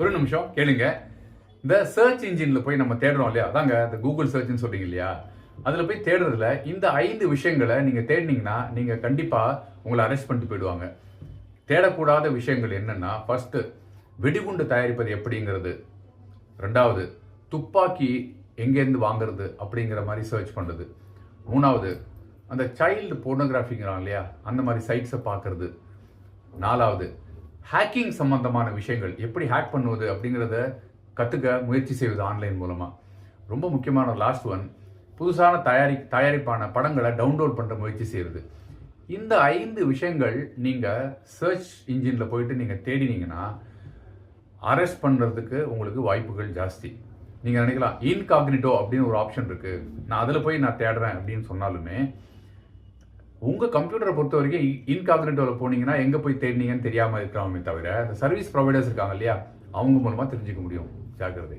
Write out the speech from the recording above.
ஒரு நிமிஷம் கேளுங்க. இந்த சர்ச் இன்ஜினில் போய் நம்ம தேடுறோம் இல்லையா? அதாங்க இந்த கூகுள் சர்ச்னு சொல்றீங்க இல்லையா? அதில் போய் தேடுறதுல இந்த ஐந்து விஷயங்களை நீங்கள் தேடினீங்கன்னா நீங்கள் கண்டிப்பாக உங்களை அரெஸ்ட் பண்ணிட்டு போயிடுவாங்க. தேடக்கூடாத விஷயங்கள் என்னென்னா ஃபஸ்ட்டு வெடிகுண்டு தயாரிப்பது எப்படிங்கிறது. ரெண்டாவது துப்பாக்கி எங்கேருந்து வாங்குறது அப்படிங்கிற மாதிரி சர்ச் பண்ணுறது மூணாவது அந்த சைல்டு போர்னோகிராஃபிங்கிறான் இல்லையா? அந்த மாதிரி சைட்ஸை பார்க்குறது. நாலாவது ஹேக்கிங் சம்மந்தமான விஷயங்கள் எப்படி ஹேக் பண்ணுவது அப்படிங்கிறத கற்றுக்க முயற்சி செய்வது ஆன்லைன் மூலமாக ரொம்ப முக்கியமான லாஸ்ட் ஒன் புதுசான தயாரி தயாரிப்பான படங்களை டவுன்லோட் பண்ணுற முயற்சி செய்கிறது இந்த ஐந்து விஷயங்கள் நீங்கள் சர்ச் இன்ஜினில் போயிட்டு நீங்கள் தேடினீங்கன்னா அரெஸ்ட் பண்ணுறதுக்கு உங்களுக்கு வாய்ப்புகள் ஜாஸ்தி. நீங்கள் நினைக்கலாம் இன்காக்னிட்டோ அப்படின்னு ஒரு ஆப்ஷன் இருக்குது நான் அதில் போய் நான் தேடுறேன் அப்படின்னு சொன்னாலுமே உங்கள் கம்ப்யூட்டரை பொறுத்த வரைக்கும் இன்காக்னிட்டோவில் போனீங்கன்னா எங்கே போய் தேடினீங்கன்னு தெரியாமல் இருக்கிறாமே தவிர அந்த சர்வீஸ் ப்ரொவைடர்ஸ் இருக்காங்க இல்லையா அவங்க மூலமாக தெரிஞ்சுக்க முடியும். ஜாக்கிரதை.